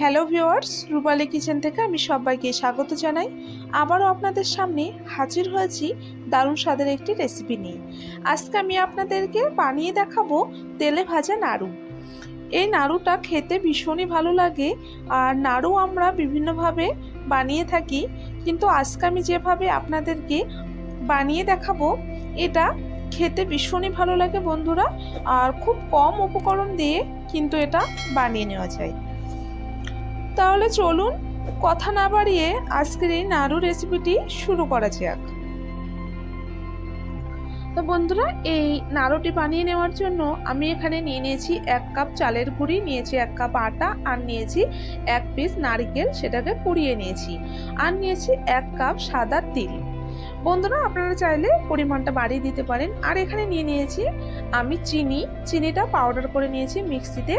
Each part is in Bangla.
হ্যালো ভিওয়ার্স রূপালী কিচেন থেকে আমি সবাইকে স্বাগত জানাই। আবারও আপনাদের সামনে হাজির হয়েছি দারুণ স্বাদের একটি রেসিপি নিয়ে। আজকে আমি আপনাদেরকে বানিয়ে দেখাবো তেলে ভাজা নাড়ু। এই নাড়ুটা খেতে ভীষণই ভালো লাগে আর নাড়ু আমরা বিভিন্নভাবে বানিয়ে থাকি, কিন্তু আজকে আমি যেভাবে আপনাদেরকে বানিয়ে দেখাবো, এটা খেতে ভীষণই ভালো লাগে বন্ধুরা। আর খুব কম উপকরণ দিয়ে কিন্তু এটা বানিয়ে নেওয়া যায়। তাহলে চলুন, কথা না বাড়িয়ে আজকের এই নাড়ু রেসিপিটি শুরু করা যাক। তো বন্ধুরা, এই নাড়ুটি বানিয়ে নেওয়ার জন্য আমি এখানে নিয়ে নিয়েছি এক কাপ চালের গুঁড়ি, নিয়েছি এক কাপ আটা, আর নিয়েছি এক পিস নারকেল, সেটাকে পুড়িয়ে নিয়েছি। আর নিয়েছি এক কাপ সাদা তিল। বন্ধুরা, আপনারা চাইলে পরিমাণটা বাড়িয়ে দিতে পারেন। আর এখানে নিয়ে নিয়েছি আমি চিনি। চিনিটা পাউডার করে নিয়েছি মিক্সিতে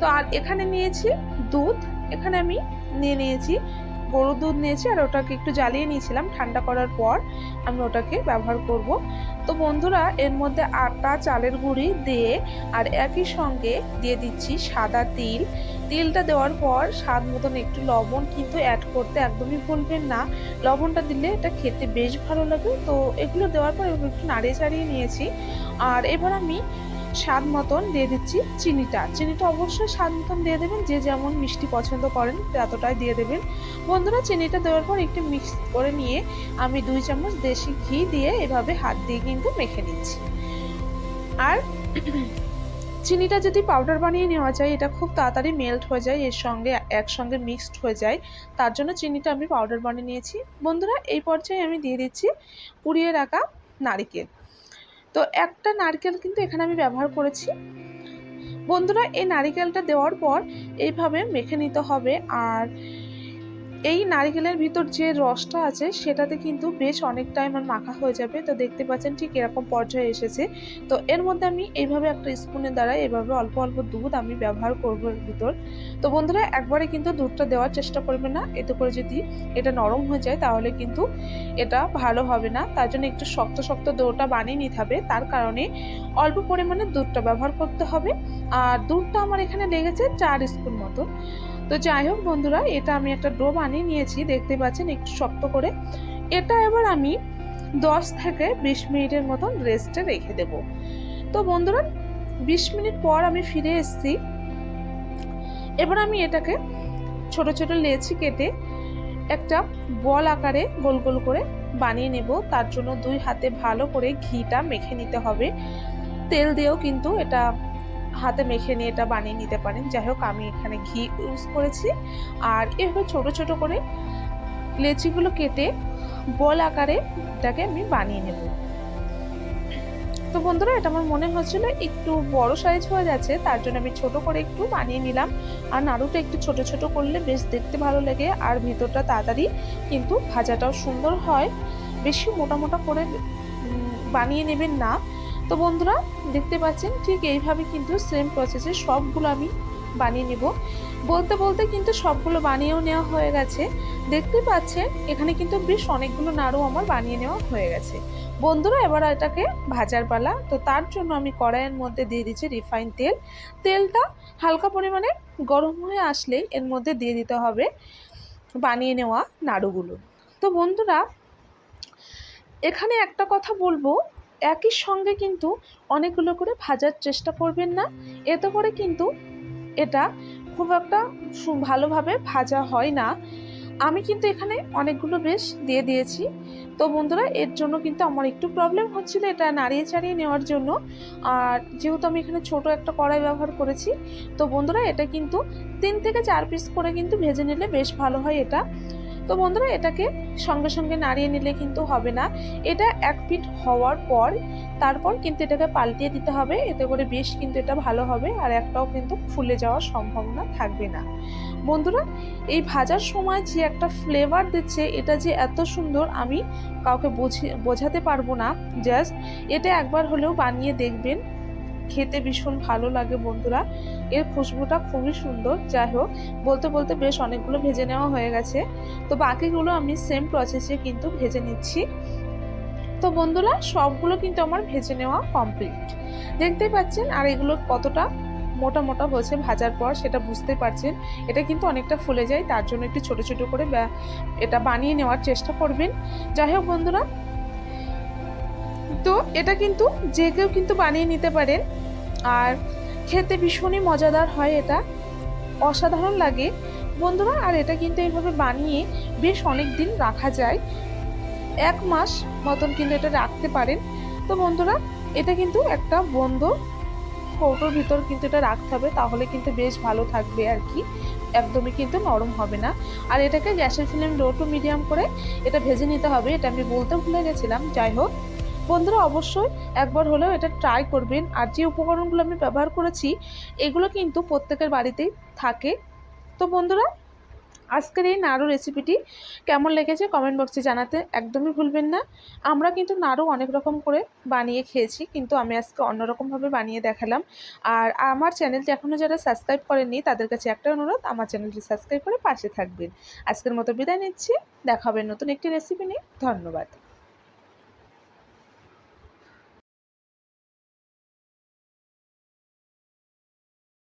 তো আর এখানে নিয়েছি দুধ এখানে আমি নিয়ে নিয়েছি। গরুর দুধ নিয়েছি আর ওটাকে একটু জ্বালিয়ে নিয়েছিলাম। ঠান্ডা করার পর আমি ওটাকে ব্যবহার করব। তো বন্ধুরা, এর মধ্যে আটা, চালের গুঁড়ি দিয়ে আর একই সঙ্গে দিয়ে দিচ্ছি সাদা তিল। তিলটা দেওয়ার পর স্বাদ মতন একটু লবণ কিন্তু অ্যাড করতে একদমই ভুলবেন না। লবণটা দিলে এটা খেতে বেশ ভালো লাগে। তো এগুলো দেওয়ার পর একটু নাড়িয়ে চাড়িয়ে নিয়েছি। আর এবার আমি স্বাদ মতন দিয়ে দিচ্ছি চিনিটা। চিনিটা অবশ্যই স্বাদ মতন দিয়ে দেবেন, যে যেমন মিষ্টি পছন্দ করেন ততটাই দিয়ে দেবেন। বন্ধুরা, চিনিটা দেওয়ার পর একটু মিক্স করে নিয়ে আমি দুই চামচ দেশি ঘি দিয়ে এভাবে হাত দিয়ে কিন্তু মেখে নিচ্ছি। আর চিনিটা যদি পাউডার বানিয়ে নেওয়া যায়, এটা খুব তাড়াতাড়ি মেল্ট হয়ে যায়, এর সঙ্গে একসঙ্গে মিক্সড হয়ে যায়, তার জন্য চিনিটা আমি পাউডার বানিয়ে নিয়েছি। বন্ধুরা, এই পর্যায়ে আমি দিয়ে দিচ্ছি পুড়িয়ে রাখা নারিকেল। তো একটা নারকেল কিন্তু এখানে আমি ব্যবহার করেছি। বন্ধুরা, এই নারিকেলটা দেওয়ার পর এইভাবে মেখে নিতে হবে। আর এই নারিকেলের ভিতর যে রসটা আছে, সেটাতে কিন্তু বেশ অনেকটাই আমার মাখা হয়ে যাবে। তো দেখতে পাচ্ছেন ঠিক এরকম পর্যায়ে এসেছে। তো এর মধ্যে আমি এইভাবে একটা স্পুনের দ্বারা এভাবে অল্প অল্প দুধ আমি ব্যবহার করব এর ভিতর। তো বন্ধুরা, একবারে কিন্তু দুধটা দেওয়ার চেষ্টা করবে না। এতে করে যদি এটা নরম হয়ে যায়, তাহলে কিন্তু এটা ভালো হবে না। তার জন্য একটু শক্ত শক্ত দোটা বানিয়ে নিতে হবে। তার কারণে অল্প পরিমাণে দুধটা ব্যবহার করতে হবে। আর দুধটা আমার এখানে লেগেছে চার স্পুন মতো তো যাই হোক বন্ধুরা, এটা আমি একটা ডো বানিয়ে নিয়েছি, দেখতে পাচ্ছেন একটু শক্ত করে। এটা এবার আমি দশ থেকে বিশ মিনিটের মতন রেস্টে রেখে দেব। তো বন্ধুরা, বিশ মিনিট পর আমি ফিরে এসেছি। এবার আমি এটাকে ছোট ছোট লেচি কেটে একটা বল আকারে গোল গোল করে বানিয়ে নেব। তার জন্য দুই হাতে ভালো করে ঘিটা মেখে নিতে হবে। তেল দিয়েও কিন্তু এটা হাতে মেখে নিয়ে এটা বানিয়ে নিতে পারেন। যাই হোক, আমি এখানে ঘি ইউজ করেছি। আর এভাবে ছোট ছোট করে লেচিগুলো কেটে বল আকারে এটাকে আমি বানিয়ে নেব। তো বন্ধুরা, এটা আমার মনে হচ্ছিল একটু বড় সাইজ হয়ে যাচ্ছে, তার জন্য আমি ছোট করে একটু বানিয়ে নিলাম। আর নাড়ুটা একটু ছোট ছোট করলে বেশ দেখতে ভালো লাগে, আর ভিতরটা তাড়াতাড়ি কিন্তু ভাজাটাও সুন্দর হয়। বেশি মোটা মোটা করে বানিয়ে নেবেন না। তো বন্ধুরা, দেখতে পাচ্ছেন, ঠিক এইভাবে কিন্তু সেম প্রসেসে সবগুলো আমি বানিয়ে নেব। বলতে বলতে কিন্তু সবগুলো বানিয়েও নেওয়া হয়ে গেছে। দেখতে পাচ্ছেন, এখানে কিন্তু বেশ অনেকগুলো নাড়ু আমার বানিয়ে নেওয়া হয়ে গেছে। বন্ধুরা, এবার এটাকে ভাজার পালা। তো তার জন্য আমি কড়াইয়ের মধ্যে দিয়ে দিচ্ছি রিফাইন তেল। তেলটা হালকা পরিমাণে গরম হয়ে আসলে এর মধ্যে দিয়ে দিতে হবে বানিয়ে নেওয়া নাড়ুগুলো। তো বন্ধুরা, এখানে একটা কথা বলব একই সঙ্গে কিন্তু অনেকগুলো করে ভাজার চেষ্টা করবেন না। এতে করে কিন্তু এটা খুব একটা ভালোভাবে ভাজা হয় না। আমি কিন্তু এখানে অনেকগুলো বেশ দিয়ে দিয়েছি। তো বন্ধুরা, এর জন্য কিন্তু আমার একটু প্রবলেম হচ্ছিল এটা নাড়িয়ে চাড়িয়ে নেওয়ার জন্য। আর যেহেতু আমি এখানে ছোট একটা কড়াই ব্যবহার করেছি, তো বন্ধুরা, এটা কিন্তু তিন থেকে চার পিস করে কিন্তু ভেজে নিলে বেশ ভালো হয় এটা। তো বন্ধুরা, এটাকে সঙ্গে সঙ্গে নাড়িয়ে নিলে কিন্তু হবে না। এটা এক ফিট হওয়ার পর তারপর কিন্তু এটাকে পাল্টিয়ে দিতে হবে। এতে করে বেশ কিন্তু এটা ভালো হবে আর একটাও কিন্তু ফুলে যাওয়ার সম্ভাবনা থাকবে না। বন্ধুরা, এই ভাজার সময় যে একটা ফ্লেভার দিচ্ছে, এটা যে এত সুন্দর আমি কাউকে বুঝে, বোঝাতে পারব না। জাস্ট এটা একবার হলেও বানিয়ে দেখবেন। খেতে ভীষণ ভালো লাগে বন্ধুরা। এর খুশবুটা খুবই সুন্দর। যাই হোক, বলতে বলতে বেশ অনেকগুলো ভেজে নেওয়া হয়ে গেছে। তো বাকিগুলো আমি সেম প্রসেসে কিন্তু ভেজে নিচ্ছি। তো বন্ধুরা, সবগুলো কিন্তু আমার ভেজে নেওয়া কমপ্লিট দেখতে পাচ্ছেন? আর এগুলো কতটা মোটা মোটা হয়েছে ভাজার পর, সেটা বুঝতে পারছেন। এটা কিন্তু অনেকটা ফুলে যায়, তার জন্য একটু ছোট ছোট করে এটা বানিয়ে নেওয়ার চেষ্টা করবেন। যাই হোক বন্ধুরা তো এটা কিন্তু যে কেউ কিন্তু বানিয়ে নিতে পারেন। আর খেতে ভীষণই মজাদার হয় এটা। অসাধারণ লাগে। বন্ধুরা, আর এটা কিন্তু এইভাবে বানিয়ে বেশ অনেক দিন রাখা যায়। এক মাস মতন কিন্তু এটা রাখতে পারেন। তো বন্ধুরা, এটা কিন্তু একটা বন্ধ কৌটোর ভিতর কিন্তু এটা রাখতে হবে। তাহলে কিন্তু বেশ ভালো থাকবে আর কি। একদমই কিন্তু নরম হবে না। আর এটাকে গ্যাসের ফ্লেম লো টু মিডিয়াম করে এটা ভেজে নিতে হবে। এটা আমি বলতে ভুলে গেছিলাম। যাই হোক বন্ধুরা, অবশ্যই একবার হলেও এটা ট্রাই করবেন। আর যে উপকরণগুলো আমি ব্যবহার করেছি, এগুলো কিন্তু প্রত্যেকের বাড়িতেই থাকে। তো বন্ধুরা, আজকের এই নাড়ু রেসিপিটি কেমন লেগেছে কমেন্ট বক্সে জানাতে একদমই ভুলবেন না। আমরা কিন্তু নাড়ু অনেক রকম করে বানিয়ে খেয়েছি, কিন্তু আমি আজকে অন্যরকমভাবে বানিয়ে দেখালাম। আর আমার চ্যানেলটি এখনও যারা সাবস্ক্রাইব করেননি, তাদের কাছে একটা অনুরোধ, আমার চ্যানেলটি সাবস্ক্রাইব করে পাশে থাকবেন। আজকের মতো বিদায় নিচ্ছি, দেখা হবে নতুন একটি রেসিপি নিয়ে। ধন্যবাদ।